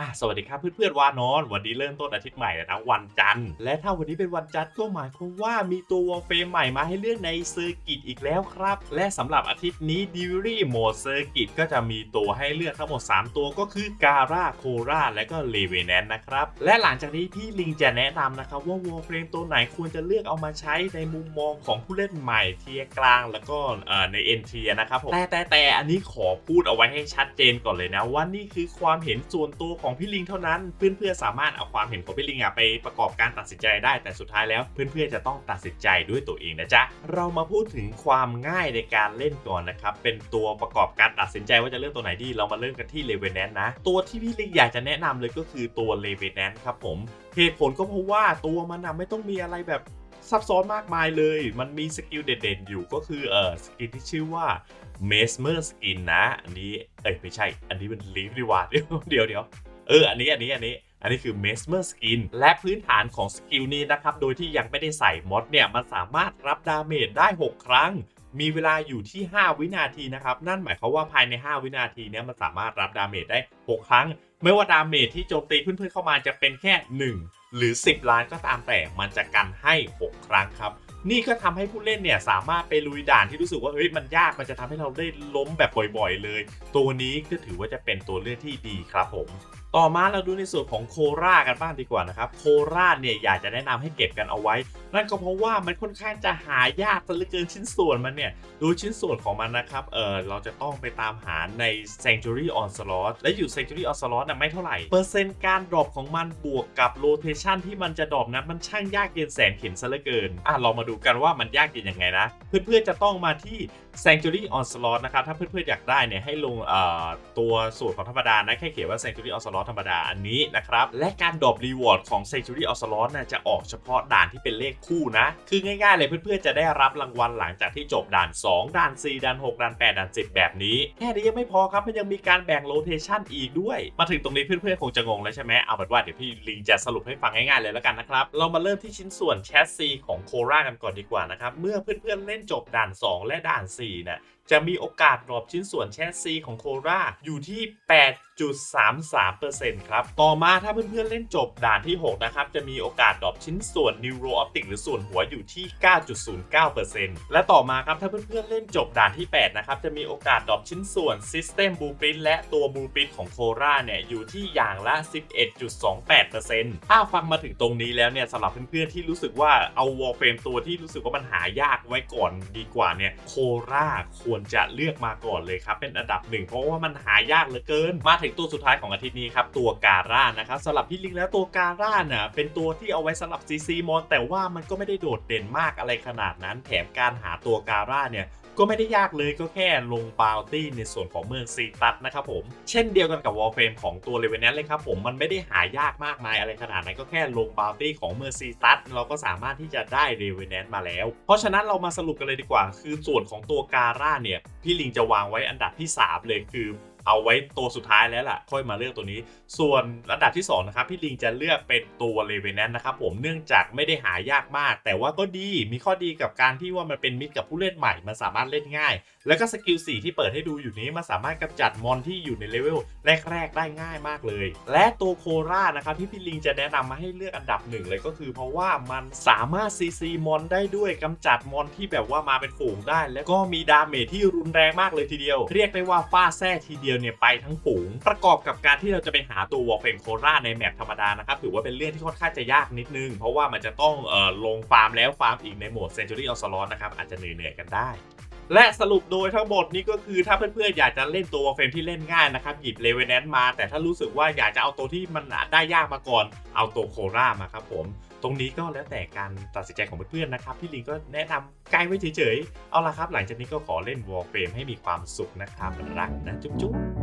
อะสวัสดีครับเพื่อนๆว่านอน วันนี้เริ่มต้นอาทิตย์ใหม่แล้วนะวันจันทร์และถ้าวันนี้เป็นวันจันทร์ก็หมายความว่ามีตัววอลเฟรมใหม่มาให้เลือกในเซอร์กิตอีกแล้วครับ และสำหรับอาทิตย์นี้ดิวรี่โหมดเซอร์กิตก็จะมีตัวให้เลือกทั้งหมด 3 ตัวก็คือการ่าโคราและก็เลเวแนนนะครับ และหลังจากนี้พี่ลิงจะแนะนำนะครับว่าวอลเฟรมตัวไหนควรจะเลือกเอามาใช้ในมุมมองของผู้เล่นใหม่เทียกลางแล้วก็ในเอ็นเทียนะครับผมแต่แต่แต่อันนี้ขอพูดเอาไว้ให้ชัดเจนก่อนเลยนะว่านี่คือความเห็นส่วนตัวของของพี่ลิงเท่านั้นเพื่อนๆสามารถเอาความเห็นของพี่ลิงอะไปประกอบการตัดสินใจได้ แต่สุดท้ายแล้วเพื่อนๆจะต้องตัดสินใจด้วยตัวเองนะจ๊ะเรามาพูดถึงความง่ายในการเล่นก่อนนะครับเป็นตัวประกอบการตัดสินใจว่าจะเลือกตัวไหนดีเรามาเริ่มกันที่เลเวนแนนนะตัวที่พี่ลิงอยากจะแนะนำเลยก็คือตัวเลเวนแนนครับผมเหตุผลก็เพราะว่าตัวมันไม่ต้องมีอะไรแบบซับซ้อนมากมายเลย มันมีสกิลเด่นๆ อยู่ก็คือเออสกิลที่ชื่อว่า Mesmer Skin นะ อันนี้ เอ้ย ไม่ใช่ อันนี้มันลีฟดีว่าเดี๋ยวเดี๋ยว เอออันนี้อันนี้อันนี้อันนี้คือ Mesmer Skin และพื้นฐานของสกิลนี้นะครับ โดยที่ยังไม่ได้ใส่มอดเนี่ย มันสามารถรับดาเมจได้ 6 ครั้ง มีเวลาอยู่ที่ 5 วินาทีนะครับ นั่นหมายความว่าภายใน 5 วินาทีเนี้ยมันสามารถรับดาเมจได้ 6 ครั้ง ไม่ว่าดาเมจที่โจมตีเพื่อนๆเข้ามาจะเป็นแค่ 1 หรือ 10 ล้านก็ตามแต่มันจะกันให้ 6 ครั้งครับนี่ก็ทำให้ผู้เล่นเนี่ยสามารถไปลุยด่านที่รู้สึกว่าเฮ้ยมันยากมันจะทำให้เราได้ล้มแบบบ่อยๆเลย ตัวนี้ก็ถือว่าจะเป็นตัวเลือกที่ดีครับผม ต่อมาเราดูในส่วนของโครากันบ้างดีกว่านะครับ โคราเนี่ยอยากจะแนะนำให้เก็บกันเอาไว้ นั่นก็เพราะว่ามันค่อนข้างจะหายากซะเหลือเกินชิ้นส่วนมันเนี่ย ดูชิ้นส่วนของมันนะครับ เออเราจะต้องไปตามหาใน Sanctuary Onslaught และอยู่ Sanctuary Onslaught นะไม่เท่าไหร่ เปอร์เซ็นต์การดรอปของมันบวกกับ rotation ที่มันจะดรอปนั้นมันช่างยากเย็นแสนเข็ญซะเหลือเกิน อะเรามาดูกันว่ามันยากเย็นยังไงนะ เพื่อนๆจะต้องมาที่ Sanctuary Onslaught นะครับ ถ้าเพื่อนๆอยากได้เนี่ยให้ลงเอ่อตัวสูตรของธรรมดานะแค่เขียนว่า Sanctuary Onslaught ธรรมดาอันนี้นะครับและการดรอปรีวอร์ดของ Sanctuary Onslaught น่ะจะออกเฉพาะด่านที่เป็นเลขคู่นะ คือง่ายๆเลยเพื่อนๆจะได้รับรางวัลหลังจากที่จบด่าน 2 ด่าน 4 ด่าน 6 ด่าน 8 ด่าน 10 แบบนี้ แค่นี้ยังไม่พอครับมันยังมีการแบ่งโลเทชันอีกด้วย มาถึงตรงนี้เพื่อนๆคงจะงงแล้วใช่ไหมเอาเป็นว่าเดี๋ยวพี่ลิงจะสรุปให้ฟังง่ายๆเลยแล้วกันนะครับ เรามาเริ่มที่ชิ้นส่วนแชสซีของโครากันก่อนดีกว่านะครับ เมื่อเพื่อนๆเล่นจบด่าน 2 และด่าน4เนี่ยจะมีโอกาสดรอปชิ้นส่วนแชสซีของโคราอยู่ที่ 8.33%ครับ ต่อมาถ้าเพื่อนๆเล่นจบด่านที่ 6 นะครับ จะมีโอกาสดรอปชิ้นส่วน Neuro Optic หรือส่วนหัวอยู่ที่ 9.09%และต่อมาครับถ้าเพื่อนๆเล่นจบด่านที่ 8 นะครับ จะมีโอกาสดรอปชิ้นส่วน System Blueprint และตัว Blueprint ของโคราเนี่ยอยู่ที่อย่างละ 11.28%ถ้าฟังมาถึงตรงนี้แล้วเนี่ยสำหรับเพื่อนๆที่รู้สึกว่าเอา Warframe ตัวที่รู้สึกว่ามันหายากไว้ก่อนดีกว่าเนี่ยโคราควรจะเลือกมาก่อนเลยครับ เป็นอันดับหนึ่งเพราะว่ามันหายากเหลือเกิน มาถึงตัวสุดท้ายของอาทิตย์นี้ครับตัวการ่านะครับสำหรับพี่ลิงแล้วตัวการ่าน่ะเป็นตัวที่เอาไว้สำหรับ CC มอนแต่ว่ามันก็ไม่ได้โดดเด่นมากอะไรขนาดนั้น แถมการหาตัวการ่าเนี่ยก็ไม่ได้ยากเลยก็แค่ลงบาวตี้ในส่วนของเมืองซีตัสนะครับผม เช่นเดียวกันกับวอลเฟรมของตัวเลเวนแนนเลยครับผมมันไม่ได้หายากมากมายอะไรขนาดนั้นก็แค่ลงบาวตี้ของเมืองซีตัสเราก็สามารถที่จะได้เลเวนแนนมาแล้ว เพราะฉะนั้นเรามาสรุปกันเลยดีกว่า คือส่วนของตัวการ่าเนี่ยพี่ลิงจะวางไว้อันดับที่ 3 เลยคือ เอาไว้ตัวสุดท้ายแล้วล่ะ ค่อยมาเลือกตัวนี้ ส่วนอันดับที่2นะครับพี่ลิงจะเลือกเป็นตัวเลเวนแนนนะครับผมเนื่องจากไม่ได้หายากมาก แต่ว่าก็ดีมีข้อดีกับการที่ว่ามันเป็นมิตรกับผู้เล่นใหม่มันสามารถเล่นง่าย แล้วก็สกิล4ที่เปิดให้ดูอยู่นี้มันสามารถกำจัดมอนที่อยู่ในเลเวลแรก ๆ ได้ง่ายมากเลย และตัวโครานะครับที่พี่ลิงจะแนะนำมาให้เลือกอันดับหนึ่งเลยก็คือ เพราะว่ามันสามารถซีซีมอนได้ด้วยกำจัดมอนที่แบบว่ามาเป็นฝูงได้ แล้วก็มีดาเมจที่รุนแรงมากเลยทีเดียว เรียกได้ว่าฟาดแท้ทีเดียวเนี่ยไปทั้งฝูง ประกอบกับการที่เราจะไปหาตัววอลเฟมโคราในแมปธรรมดานะครับถือว่าเป็นเรื่องที่ค่อนข้างจะยากนิดนึง เพราะว่ามันจะต้องเอ่อลงฟาร์มแล้วฟาร์มอีกในโหมด Century of Slot นะครับอาจจะเหนื่อยๆกันได้และสรุปโดยทั้งหมดนี้ก็คือถ้าเพื่อนๆอยากจะเล่นตัวเฟรมที่เล่นง่ายนะครับ หยิบเลเวนแนนมา แต่ถ้ารู้สึกว่าอยากจะเอาตัวที่มันได้ยากมาก่อน เอาตัวโครามาครับผม ตรงนี้ก็แล้วแต่การตัดสินใจของเพื่อนๆนะครับ พี่ลิงก็แนะนำไกด์ไว้เฉยๆ เอาละครับ หลังจากนี้ก็ขอเล่นวอลเฟรมให้มีความสุขนะครับ รักนะจุ๊บๆ